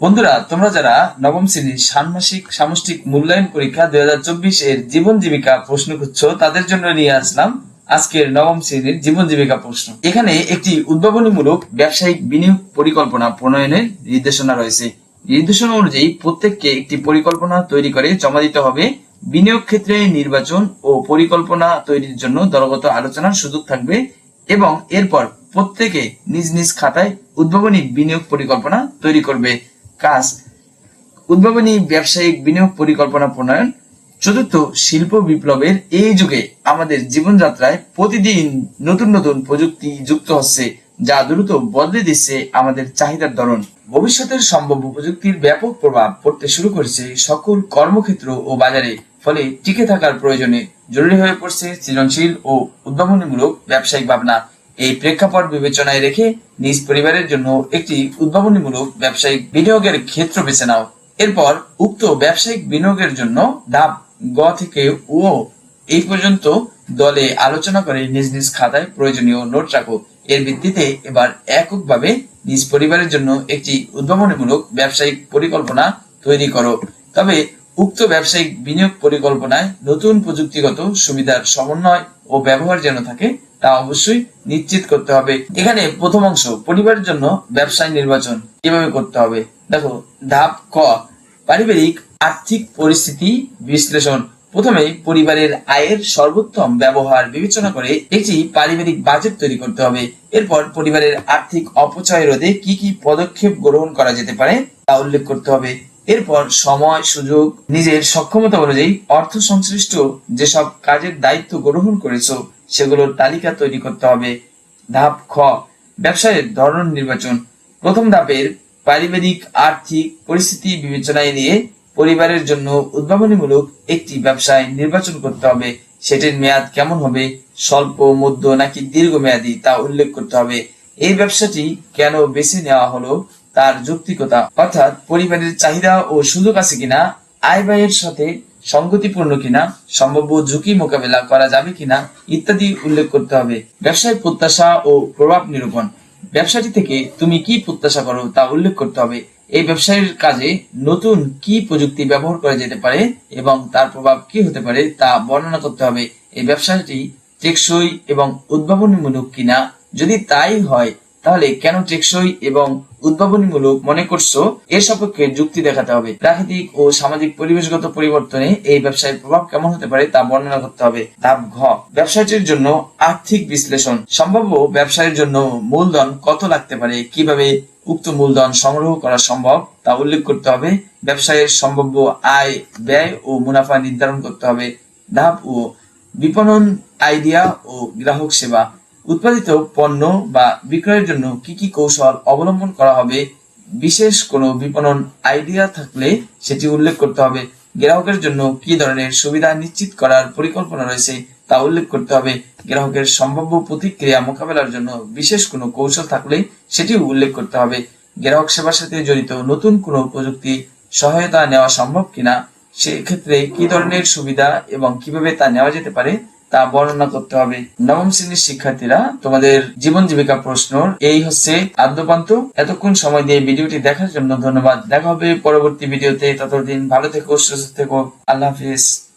বন্ধুরা, তোমরা যারা নবম শ্রেণির ষান্মাসিক সামষ্টিক মূল্যায়ন পরীক্ষা দুই এর জীবন জীবিকা প্রশ্ন করছ তাদের জন্য নিয়ে আসলাম আজকের নবম শ্রেণির জীবন জীবিকা প্রশ্ন। এখানে একটি উদ্ভাবনীমূলক ব্যবসায়িক বিনিয়োগ পরিকল্পনা প্রণয়নের নির্দেশনা রয়েছে। নির্দেশনা অনুযায়ী প্রত্যেককে একটি পরিকল্পনা তৈরি করে জমা দিতে হবে। বিনিয়োগ ক্ষেত্রে নির্বাচন ও পরিকল্পনা তৈরির জন্য দলগত আলোচনার সুযোগ থাকবে এবং এরপর প্রত্যেকে নিজ নিজ খাতায় উদ্ভাবনী বিনিয়োগ পরিকল্পনা তৈরি করবে। কাজ। উদ্ভাবনী ব্যবসায়িক বিনিয়োগ পরিকল্পনা প্রণয়ন। চতুর্থ, শিল্প বিপ্লবের এই যুগে আমাদের জীবনযাত্রায় প্রতিদিন নতুন নতুন প্রযুক্তি যুক্ত হচ্ছে, যা দ্রুত বদলে দিচ্ছে আমাদের চাহিদার ধরন। ভবিষ্যতের সম্ভাব্য প্রযুক্তির ব্যাপক প্রভাব পড়তে শুরু করেছে সকল কর্মক্ষেত্র ও বাজারে, ফলে টিকে থাকার প্রয়োজনে জরুরি হয়ে পড়ছে সৃজনশীল ও উদ্ভাবনীমূলক ব্যবসায়িক ভাবনা। এই প্রেক্ষাপট বিবেচনায় রেখে নিজ পরিবারের জন্য একটি উদ্ভাবনীমূলক ব্যবসায়িক বিনিয়োগের ক্ষেত্র বেছে নাও। এরপর উক্ত ব্যবসায়িক বিনিয়োগের জন্য ধাপ গ থেকে ও এই পর্যন্ত দলে আলোচনা করে নিজ নিজ খাতায় প্রয়োজনীয় নোট রাখো। এর ভিত্তিতে এবার এককভাবে নিজ পরিবারের জন্য একটি উদ্ভাবনীমূলক ব্যবসায়িক পরিকল্পনা তৈরি করো। তবে উক্ত ব্যবসায়িক বিনিয়োগ পরিকল্পনায় নতুন প্রযুক্তিগত সুবিধার সমন্বয় ও ব্যবহার যেন থাকে, তা অবশ্যই নিশ্চিত করতে হবে। এখানে প্রথম অংশ, পরিবারের জন্য ব্যবসায় নির্বাচন কীভাবে করতে হবে? দেখো, ধাপ ক, পারিবারিক আর্থিক পরিস্থিতি বিশ্লেষণ। প্রথমে পরিবারের আয়ের সর্বোত্তম ব্যবহার বিবেচনা করে একটি পারিবারিক বাজেট তৈরি করতে হবে। এরপর পরিবারের আর্থিক অপচয় রোধে কি কি পদক্ষেপ গ্রহণ করা যেতে পারে তা উল্লেখ করতে হবে। এরপর সময়, সুযোগ, নিজের সক্ষমতা অনুযায়ী অর্থ সংশ্লিষ্ট যেসব কাজের দায়িত্ব গ্রহণ করেছ, সেগুলোর তালিকা তৈরি করতে হবে। ধাপ খ, ব্যবসায়ের ধরন নির্বাচন। প্রথম ধাপের পারিবারিক, আর্থিক পরিস্থিতি বিবেচনায় নিয়ে পরিবারের জন্য উদ্ভাবনীমূলক একটি ব্যবসায় নির্বাচন করতে হবে। সেটির মেয়াদ কেমন হবে? স্বল্প, মধ্য নাকি দীর্ঘ দীর্ঘমেয়াদী তা উল্লেখ করতে হবে। এই ব্যবসাটি কেন বেছে নেওয়া হলো? তার যৌক্তিকতা, অর্থাৎ পরিবারের চাহিদা ও সুযোগ আছে কিনা, আয় ব্যয়ের সাথে সঙ্গতিপূর্ণ কিনা, সম্ভাব্য ঝুঁকি মোকাবেলা করা যাবে কিনা, ইত্যাদি উল্লেখ করতে হবে। ব্যবসায় প্রত্যাশা ও প্রভাব নিরূপণ। ব্যবসাটি থেকে তুমি কি প্রত্যাশা করো তা উল্লেখ করতে হবে। এই ব্যবসায়ের কাজে নতুন কি প্রযুক্তি ব্যবহার করা যেতে পারে এবং তার প্রভাব কি হতে পারে তা বর্ণনা করতে হবে। এই ব্যবসাটি টেকসই এবং উদ্ভাবনীমূলক কিনা? যদি তাই হয়, তাহলে কেন টেকসই এবং উদ্ভাবনীমূলক মনে করছ? এর সপক্ষে যুক্তি দেখাতে হবে। প্রাকৃতিক ও সামাজিক পরিবেশগত পরিবর্তনে এই ব্যবসায়ের প্রভাব কেমন হতে পারে তা বর্ণনা করতে হবে। ধাপ ঘ। ব্যবসাটির জন্য আর্থিক বিশ্লেষণ। সম্ভাব্য ব্যবসায়ের জন্য মূলধন কত লাগতে পারে? কীভাবে উক্ত মূলধন সংগ্রহ করা সম্ভব তা উল্লেখ করতে হবে। ব্যবসায়ের সম্ভাব্য আয়, ব্যয় ও মুনাফা নির্ধারণ করতে হবে। ধাপ ও। বিপণন আইডিয়া ও গ্রাহক সেবা। উৎপাদিত পণ্য বা বিক্রয়ের জন্য কি কি কৌশল অবলম্বন করা হবে? বিশেষ কোনো বিপণন আইডিয়া থাকলে সেটি উল্লেখ করতে হবে। গ্রাহকের জন্য কি ধরনের সুবিধা নিশ্চিত করার পরিকল্পনা রয়েছে তা উল্লেখ করতে হবে। গ্রাহকের সম্ভাব্য প্রতিক্রিয়া মোকাবেলার জন্য বিশেষ কোনো কৌশল থাকলে সেটিও উল্লেখ করতে হবে। গ্রাহক সেবার সাথে জড়িত নতুন কোনো প্রযুক্তি সহায়তা নেওয়া সম্ভব কিনা? সেক্ষেত্রে কি ধরনের সুবিধা এবং কীভাবে তা নেওয়া যেতে পারে? তা বর্ণনা করতে হবে। নবম শ্রেণির শিক্ষার্থীরা, তোমাদের জীবন জীবিকা প্রশ্ন এই হচ্ছে আদ্যপান্ত। এতক্ষণ সময় দিয়ে ভিডিওটি দেখার জন্য ধন্যবাদ। দেখা হবে পরবর্তী ভিডিওতে। ততদিন ভালো থেকো, সুস্থ থেকো। আল্লাহ হাফিজ।